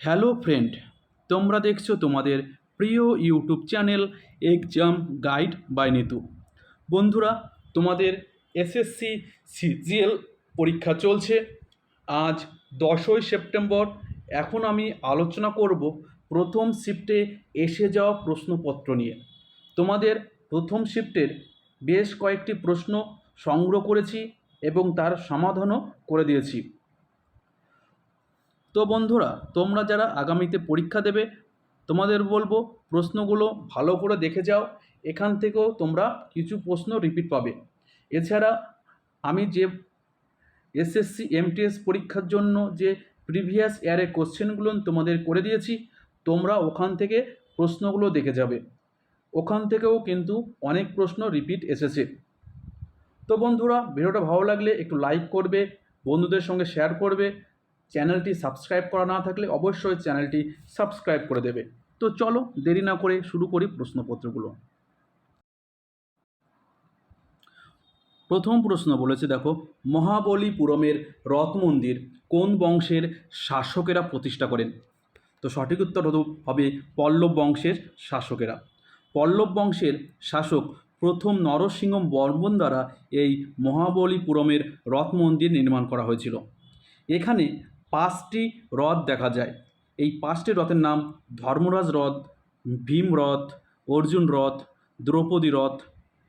Hello friend, তোমরা দেখছ তোমাদের প্রিয় YouTube channel exam guide by Nitu. বন্ধুরা, তোমাদের এসএসসি সিজিএল পরীক্ষা চলছে। আজ দশই সেপ্টেম্বর, এখন আমি আলোচনা করব প্রথম শিফটে এসে যাওয়া প্রশ্নপত্র নিয়ে। তোমাদের প্রথম শিফটের বেশ কয়েকটি প্রশ্ন সংগ্রহ করেছি এবং তার সমাধানও করে দিয়েছি। তো বন্ধুরা, তোমরা যারা আগামীতে পরীক্ষা দেবে, তোমাদের বলব প্রশ্নগুলো ভালো করে দেখে যাও, এখান থেকেও তোমরা কিছু প্রশ্ন রিপিট পাবে। এছাড়া আমি যে এসএসসি এমটিএস পরীক্ষার জন্য যে প্রিভিয়াস ইয়ারে কোশ্চেনগুলো তোমাদের করে দিয়েছি, তোমরা ওখান থেকে প্রশ্নগুলো দেখে যাবে। ওখান থেকেও কিন্তু অনেক প্রশ্ন রিপিট এসেছে। তো বন্ধুরা, ভিডিওটা ভালো লাগলে একটু লাইক করবে, বন্ধুদের সঙ্গে শেয়ার করবে চ্যানেলটি সাবস্ক্রাইব করা না থাকলে অবশ্যই চ্যানেলটি সাবস্ক্রাইব করে দেবে। তো চলো দেরি না করে শুরু করি প্রশ্নপত্রগুলো। প্রথম প্রশ্ন বলেছে, দেখো, মহাবলীপুরমের রথ মন্দির কোন বংশের শাসকেরা প্রতিষ্ঠা করেন? তো সঠিক উত্তর হবে পল্লব বংশের শাসকেরা। পল্লব বংশের শাসক প্রথম নরসিংহ বর্মন দ্বারা এই মহাবলীপুরমের রথ মন্দির নির্মাণ করা হয়েছিল। এখানে পাঁচটি রথ দেখা যায়। এই পাঁচটি রথের নাম ধর্মরাজ রথ ভীম রথ অর্জুন রথ দ্রৌপদী রথ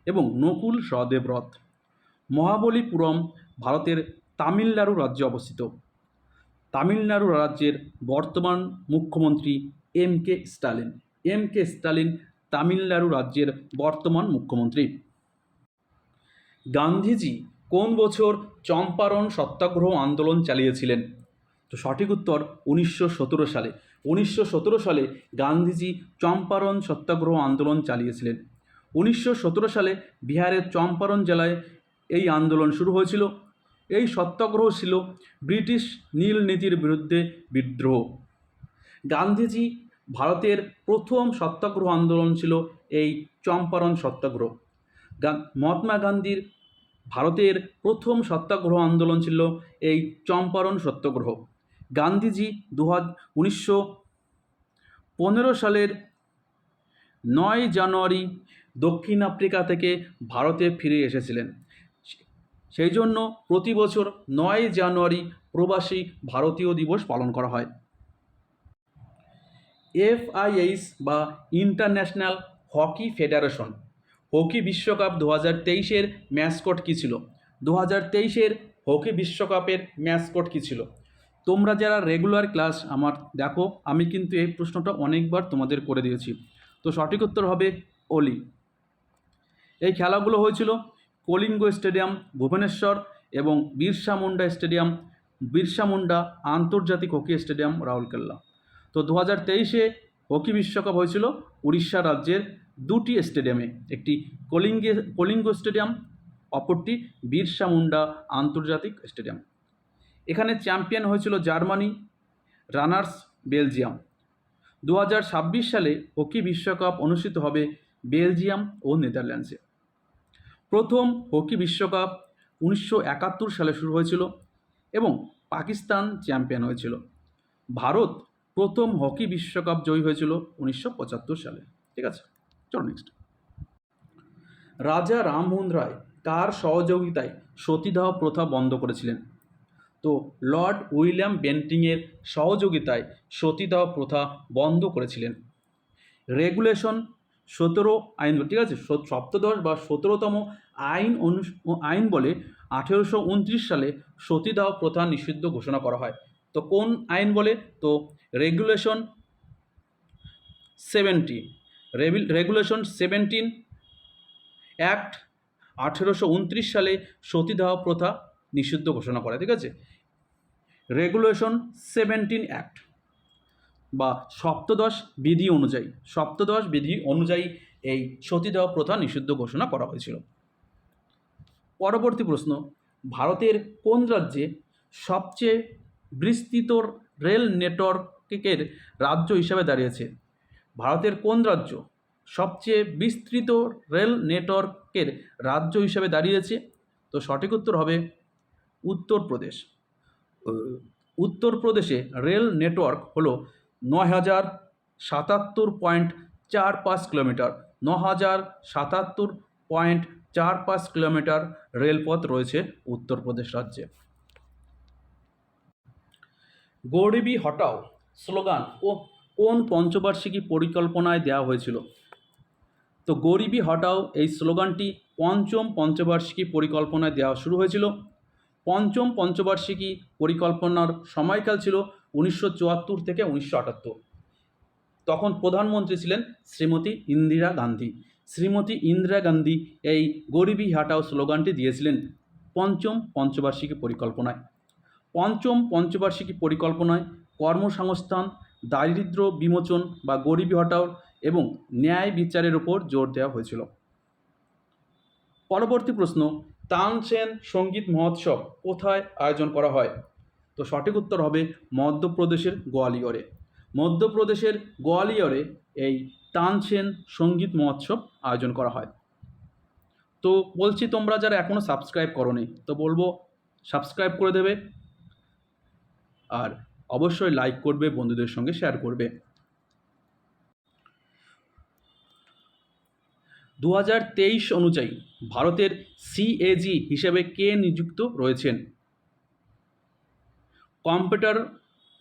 এবং নকুল সহদেব রথ মহাবলীপুরম ভারতের তামিলনাড়ু রাজ্যে অবস্থিত। তামিলনাড়ু রাজ্যের বর্তমান মুখ্যমন্ত্রী M K Stalin. M K Stalin Tamil Nadu রাজ্যের বর্তমান মুখ্যমন্ত্রী। গান্ধীজি কোন বছর চম্পারণ সত্যাগ্রহ আন্দোলন চালিয়েছিলেন? তো সঠিক উত্তর উনিশশো সতেরো সালে। উনিশশো সতেরো সালে গান্ধীজি চম্পারণ সত্যাগ্রহ আন্দোলন চালিয়েছিলেন। উনিশশো সতেরো সালে বিহারের চম্পারণ জেলায় এই আন্দোলন শুরু হয়েছিল। এই সত্যাগ্রহ ছিল ব্রিটিশ নীল নীতির বিরুদ্ধে বিদ্রোহ। গান্ধীজি ভারতের প্রথম সত্যাগ্রহ আন্দোলন ছিল এই চম্পারণ সত্যাগ্রহ। মহাত্মা গান্ধীর ভারতের প্রথম সত্যাগ্রহ আন্দোলন ছিল এই চম্পারণ সত্যাগ্রহ। গান্ধীজি দু উনিশশো পনেরো সালের নয় জানুয়ারি দক্ষিণ আফ্রিকা থেকে ভারতে ফিরে এসেছিলেন। সেই জন্য প্রতি বছর নয় জানুয়ারি প্রবাসী ভারতীয় দিবস পালন করা হয়। এফআইএইচ বা ইন্টারন্যাশনাল হকি ফেডারেশন, হকি বিশ্বকাপ দু হাজার তেইশের ম্যাসকট কী ছিল? দু হাজার তেইশের হকি বিশ্বকাপের ম্যাসকট কী ছিল? তোমরা যারা রেগুলার ক্লাস আমার দেখো, আমি কিন্তু এই প্রশ্নটা অনেকবার তোমাদের করে দিয়েছি। তো সঠিক উত্তর হবে অলি। এই খেলাগুলো হয়েছিল কলিঙ্গ স্টেডিয়াম, ভুবনেশ্বর এবং বিরসা মুন্ডা স্টেডিয়াম, বিরসা মুন্ডা আন্তর্জাতিক হকি স্টেডিয়াম, রাউরকেল্লা। তো দু হাজার তেইশে হকি বিশ্বকাপ হয়েছিল উড়িষ্যা রাজ্যের দুটি স্টেডিয়ামে, একটি কলিঙ্গে, কলিঙ্গ স্টেডিয়াম, অপরটি বিরসা মুন্ডা আন্তর্জাতিক স্টেডিয়াম। এখানে চ্যাম্পিয়ন হয়েছিল জার্মানি, রানার্স বেলজিয়াম। দু হাজার ছাব্বিশ সালে হকি বিশ্বকাপ অনুষ্ঠিত হবে বেলজিয়াম ও নেদারল্যান্ডসে। প্রথম হকি বিশ্বকাপ উনিশশো একাত্তর সালে শুরু হয়েছিল এবং পাকিস্তান চ্যাম্পিয়ন হয়েছিল। ভারত প্রথম হকি বিশ্বকাপ জয়ী হয়েছিল উনিশশো পঁচাত্তর সালে। ঠিক আছে, চলো নেক্সট রাজা রামমোহন রায় কার সহযোগিতায় সতীদাহ প্রথা বন্ধ করেছিলেন। তো লর্ড উইলিয়াম বেন্টিংয়ের সহযোগিতায় সতীদাহ প্রথা বন্ধ করেছিলেন। রেগুলেশন সতেরো আইন, ঠিক আছে? সপ্তদশ বা সতেরোতম আইন অনু আইন বলে আঠেরোশো উনত্রিশ সালে সতীদাহ প্রথা নিষিদ্ধ ঘোষণা করা হয়। তো কোন আইন বলে? তো regulation seventy regulation seventeen act আঠেরোশো উনত্রিশ সালে সতীদাহ প্রথা নিষিদ্ধ ঘোষণা করে, ঠিক আছে? রেগুলেশন সেভেন্টিন অ্যাক্ট বা সপ্তদশ বিধি অনুযায়ী, সপ্তদশ বিধি অনুযায়ী এই সতীদাহ প্রথা নিষিদ্ধ ঘোষণা করা হয়েছিল। পরবর্তী প্রশ্ন, ভারতের কোন রাজ্যে সবচেয়ে বিস্তৃত রেল নেটওয়ার্কের রাজ্য হিসাবে দাঁড়িয়েছে? ভারতের কোন রাজ্য সবচেয়ে বিস্তৃত রেল নেটওয়ার্কের রাজ্য হিসাবে দাঁড়িয়েছে? তো সঠিক উত্তর হবে উত্তরপ্রদেশ। উত্তরপ্রদেশে রেল নেটওয়ার্ক হল নয় হাজার সাতাত্তর পয়েন্ট চার পাঁচ কিলোমিটার। ন হাজার সাতাত্তর পয়েন্ট চার পাঁচ কিলোমিটার রেলপথ রয়েছে উত্তরপ্রদেশ রাজ্যে। গরিবি হটাও স্লোগান ও কোন পঞ্চবার্ষিকী পরিকল্পনায় দেওয়া হয়েছিল? তো গরিবি হটাও এই স্লোগানটি পঞ্চম পঞ্চবার্ষিকী পরিকল্পনায় দেওয়া শুরু হয়েছিল। পঞ্চম পঞ্চবার্ষিকী পরিকল্পনার সময়কাল ছিল উনিশশো চুয়াত্তর থেকে উনিশশো আটাত্তর। তখন প্রধানমন্ত্রী ছিলেন শ্রীমতী ইন্দিরা গান্ধী। শ্রীমতী ইন্দিরা গান্ধী এই গরিবি হাটাও স্লোগানটি দিয়েছিলেন পঞ্চম পঞ্চবার্ষিকী পরিকল্পনায়। পঞ্চম পঞ্চবার্ষিকী পরিকল্পনায় কর্মসংস্থান দারিদ্র্য বিমোচন বা গরিবি হটাও এবং ন্যায় বিচারের উপর জোর দেওয়া হয়েছিল। পরবর্তী প্রশ্ন তানসেন সংগীত মহোৎসব কোথায় আয়োজন করা হয়? তো সঠিক উত্তর হবে মধ্যপ্রদেশের গোয়ালিয়রে। মধ্যপ্রদেশের গোয়ালিয়রে এই তানসেন সংগীত মহোৎসব আয়োজন করা হয়। তো বলছি তোমরা যারা এখনও সাবস্ক্রাইব করনি, তো বলব সাবস্ক্রাইব করে দেবে আর অবশ্যই লাইক করবে, বন্ধুদের সঙ্গে শেয়ার করবে। দু হাজার তেইশ অনুযায়ী ভারতের সিএজি হিসেবে কে নিযুক্ত রয়েছেন? Computer,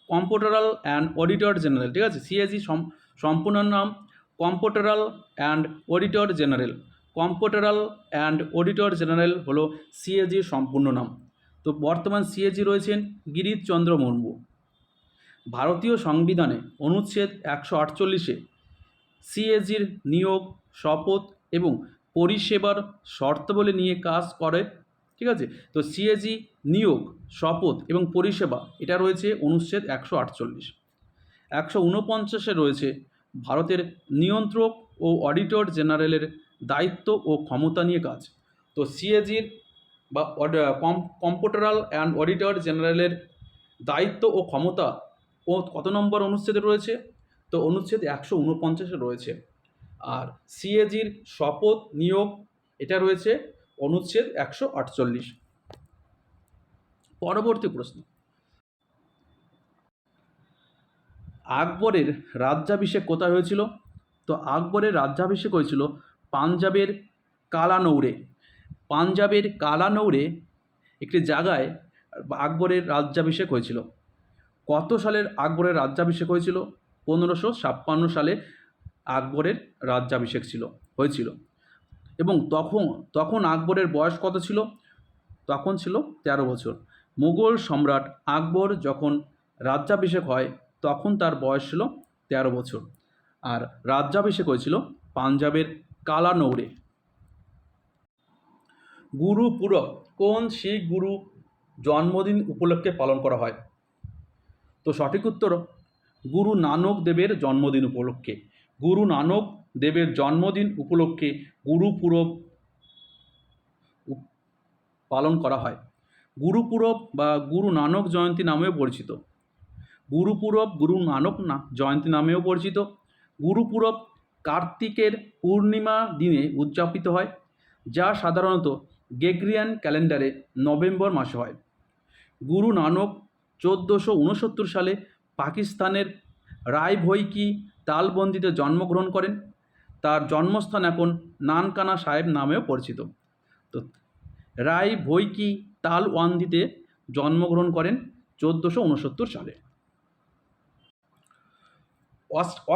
comptroller and auditor general, ঠিক আছে? সিএজি সম্পূর্ণ নাম comptroller and auditor general. Comptroller and auditor general হলো সিএজির সম্পূর্ণ নাম। তো বর্তমান সিএজি রয়েছেন গিরিশচন্দ্র মুর্মু। ভারতীয় সংবিধানে অনুচ্ছেদ একশো আটচল্লিশে সিএজির নিয়োগ, শপথ পরিষেবার শর্তাবলী নিয়ে কাজ করে, ঠিক আছে? তো সিএজি নিয়োগ, শপথ এবং পরিষেবা, এটা রয়েছে অনুচ্ছেদ একশো আটচল্লিশ। একশো উনপঞ্চাশে রয়েছে ভারতের নিয়ন্ত্রক ও অডিটর জেনারেলের দায়িত্ব ও ক্ষমতা নিয়ে কাজ। তো সিএজির বা কম্পিউটারাল অ্যান্ড অডিটর জেনারেলের দায়িত্ব ও ক্ষমতা ও কত নম্বর অনুচ্ছেদে রয়েছে? তো অনুচ্ছেদ একশো উনপঞ্চাশে রয়েছে। আর সিএজির শপথ নিয়োগ এটা রয়েছে অনুচ্ছেদ একশো আটচল্লিশ। পরবর্তী প্রশ্ন। আকবরের রাজ্যাভিষেক কোথায় হয়েছিল? তো আকবরের রাজ্যাভিষেক হয়েছিল পাঞ্জাবের কালানৌরে পাঞ্জাবের কালানৌরে একটি জায়গায় আকবরের রাজ্যাভিষেক হয়েছিল। কত সালের আকবরের রাজ্যাভিষেক হয়েছিল? পনেরোশো ছাপ্পান্ন সালে আকবরের রাজ্যাভিষেক ছিল, হয়েছিল। এবং তখন তখন আকবরের বয়স কত ছিল? তখন ছিল তেরো বছর। মুঘল সম্রাট আকবর যখন রাজ্যাভিষেক হয়, তখন তার বয়স ছিল তেরো বছর। আর রাজ্যাভিষেক হয়েছিল পাঞ্জাবের কালানৌরে। গুরু পুরব, কোন শিখ গুরু জন্মদিন উপলক্ষে পালন করা হয়? তো সঠিক উত্তর, গুরু নানক দেবের জন্মদিন উপলক্ষে। গুরু নানক দেবের জন্মদিন উপলক্ষে গুরুপুরব পালন করা হয়। গুরুপুরব বা গুরু নানক জয়ন্তী নামেও পরিচিত। গুরুপুরব গুরু নানক না, জয়ন্তী নামেও পরিচিত। গুরুপুরব কার্তিকের পূর্ণিমা দিনে উদযাপিত হয়, যা সাধারণত গেগ্রিয়ান ক্যালেন্ডারে নভেম্বর মাসে হয়। গুরু নানক চোদ্দোশো উনসত্তর সালে পাকিস্তানের রায়ভৈকি তালবন্দিতে জন্মগ্রহণ করেন। তার জন্মস্থান এখন নানকানা সাহেব নামেও পরিচিত। তো রায় ভৈকি তালওয়ান্দিতে জন্মগ্রহণ করেন চোদ্দোশো উনসত্তর সালে।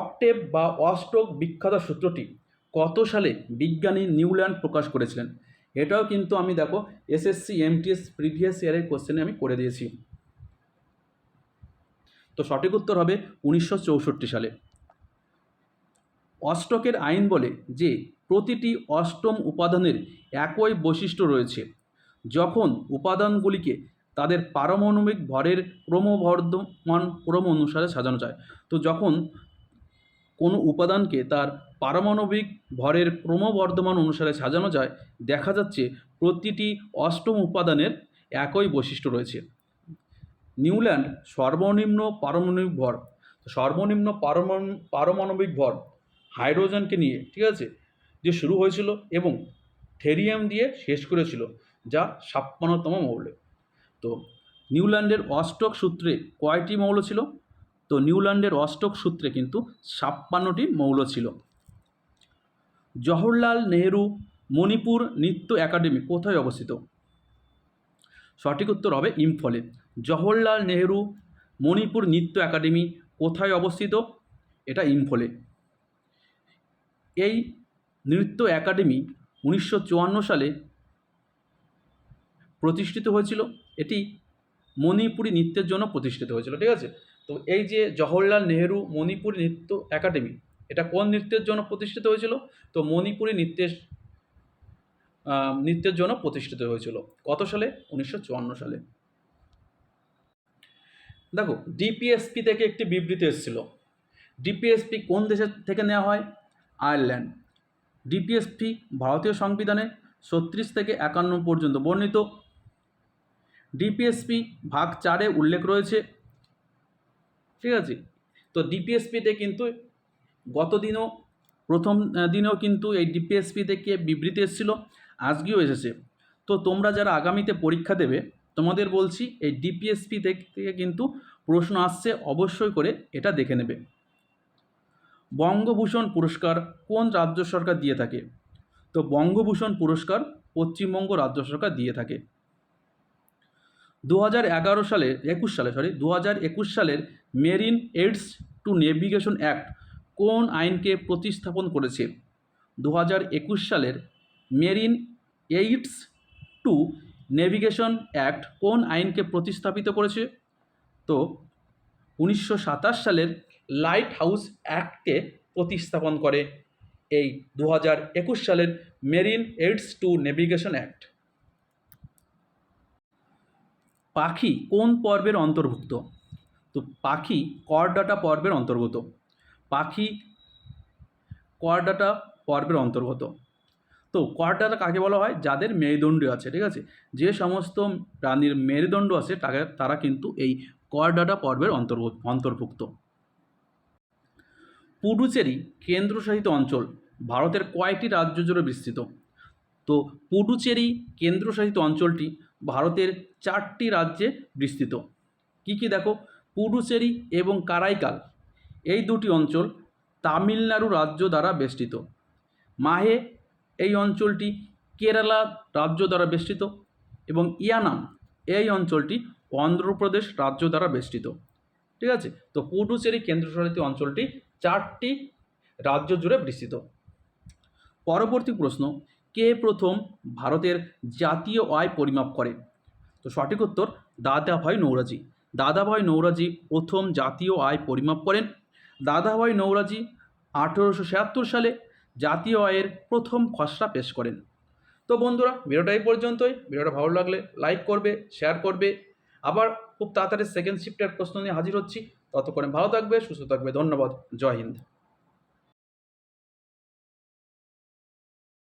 অক্টেভ বা অষ্টক বিখ্যাত সূত্রটি কত সালে বিজ্ঞানী নিউল্যান্ড প্রকাশ করেছিলেন? এটাও কিন্তু আমি দেখো এসএসসি, এমটিএস, প্রিভিয়াস ইয়ারের কোশ্চেনে আমি করে দিয়েছি। তো সঠিক উত্তর হবে উনিশশো চৌষট্টি সালে। অষ্টকের আইন বলে যে প্রতিটি অষ্টম উপাদানের একই বৈশিষ্ট্য রয়েছে। যখন উপাদানগুলিকে তাদের পারমাণবিক ভরের ক্রমবর্ধমান ক্রম অনুসারে সাজানো যায়, তো যখন কোনো উপাদানকে তার পারমাণবিক ভরের ক্রমবর্ধমান অনুসারে সাজানো যায়, দেখা যাচ্ছে প্রতিটি অষ্টম উপাদানের একই বৈশিষ্ট্য রয়েছে। নিউল্যান্ড সর্বনিম্ন পারমাণবিক ভর, সর্বনিম্ন পারমাণু, পারমাণবিক ভর হাইড্রোজেনকে নিয়ে, ঠিক আছে, যে শুরু হয়েছিল এবং থেরিয়াম দিয়ে শেষ করেছিল, যা ছাপ্পান্নতম মৌল। তো নিউল্যান্ডের অষ্টক সূত্রে কয়টি মৌল ছিল? তো নিউল্যান্ডের অষ্টক সূত্রে কিন্তু ছাপ্পান্নটি মৌল ছিল। জওহরলাল নেহেরু মণিপুর নৃত্য একাডেমি কোথায় অবস্থিত? সঠিক উত্তর হবে ইম্ফলে। জওহরলাল নেহেরু মণিপুর নৃত্য একাডেমি কোথায় অবস্থিত? এটা ইম্ফলে। এই নৃত্য একাডেমি উনিশশো সালে প্রতিষ্ঠিত হয়েছিল। এটি মণিপুরি নৃত্যের জন্য প্রতিষ্ঠিত হয়েছিল, ঠিক আছে? তো এই যে জওহরলাল নেহেরু মণিপুরী নৃত্য একাডেমি, এটা কোন নৃত্যের জন্য প্রতিষ্ঠিত হয়েছিল? তো মণিপুরি নৃত্যের নৃত্যের জন্য প্রতিষ্ঠিত হয়েছিল। কত সালে? উনিশশো চুয়ান্ন সালে। দেখো, ডিপিএসপি থেকে একটি বিবৃতি এসেছিল। ডিপিএসপি কোন দেশের থেকে নেওয়া হয়? আয়ারল্যান্ড। ডিপিএসপি ভারতীয় সংবিধানে ছত্রিশ থেকে একান্ন পর্যন্ত বর্ণিত। ডিপিএসপি ভাগ চারে উল্লেখ রয়েছে। ঠিক আছে? তো ডিপিএসপিতে কিন্তু গত দিনও, প্রথম দিনেও কিন্তু এই ডিপিএসপি থেকে বিবৃতি এসেছিল, আজকেও এসেছে। তো তোমরা যারা আগামীতে পরীক্ষা দেবে, তোমাদের বলছি এই ডিপিএসপি থেকে কিন্তু প্রশ্ন আসছে, অবশ্যই করে এটা দেখে নেবে। বঙ্গভূষণ পুরস্কার কোন রাজ্য সরকার দিয়ে থাকে? তো বঙ্গভূষণ পুরস্কার পশ্চিমবঙ্গ রাজ্য সরকার দিয়ে থাকে। দু এগারো সালের, একুশ সালে সরি দু একুশ সালের marine aids to navigation act কোন আইনকে প্রতিস্থাপন করেছে? দু একুশ সালের marine aids to navigation act কোন আইনকে প্রতিস্থাপিত করেছে? তো উনিশশো সাতাশ সালের লাইট হাউস অ্যাক্টকে প্রতিস্থাপন করে এই দু হাজার একুশ সালের marine aids to navigation act. পাখি কোন পর্বের অন্তর্ভুক্ত? তো পাখি করডাটা পর্বের অন্তর্গত। পাখি করডাটা পর্বের অন্তর্গত। তো করডাটা কাকে বলা হয়? যাদের মেরুদণ্ড আছে, ঠিক আছে? যে সমস্ত প্রাণীর মেরুদণ্ড আছে, তাকে, তারা কিন্তু এই করডাটা পর্বের অন্তর্ভুক্ত অন্তর্ভুক্ত। পুডুচেরি কেন্দ্রশাসিত অঞ্চল ভারতের কয়েকটি রাজ্য জুড়ে বিস্তৃত। তো পুডুচেরি কেন্দ্রশাসিত অঞ্চলটি ভারতের চারটি রাজ্যে বিস্তৃত। কী কী দেখো? পুডুচেরি এবং কারাইকাল, এই দুটি অঞ্চল তামিলনাড়ু রাজ্য দ্বারা বেষ্টিত। মাহে এই অঞ্চলটি কেরালা রাজ্য দ্বারা বেষ্টিত এবং ইয়ানাম এই অঞ্চলটি অন্ধ্রপ্রদেশ রাজ্য দ্বারা বেষ্টিত। ঠিক আছে? তো পুডুচেরি কেন্দ্রশাসিত অঞ্চলটি চারটি রাজ্য জুড়ে বিস্তৃত। পরবর্তী প্রশ্ন, কে প্রথম ভারতের জাতীয় আয় পরিমাপ করে? তো সঠিক উত্তর, দাদাভাই নৌরাজি। দাদাভাই নৌরাজি প্রথম জাতীয় আয় পরিমাপ করেন। দাদাভাই নৌরাজি আঠেরোশো ছিয়াত্তর সালে জাতীয় আয়ের প্রথম খসড়া পেশ করেন। তো বন্ধুরা, ভিডিওটা এই পর্যন্তই। ভিডিওটা ভালো লাগলে লাইক করবে শেয়ার করবে। আবার খুব তাড়াতাড়ি সেকেন্ড শিফটের প্রশ্ন নিয়ে হাজির হচ্ছি। ততক্ষণে ভালো থাকবে সুস্থ থাকবে। ধন্যবাদ। জয় হিন্দ।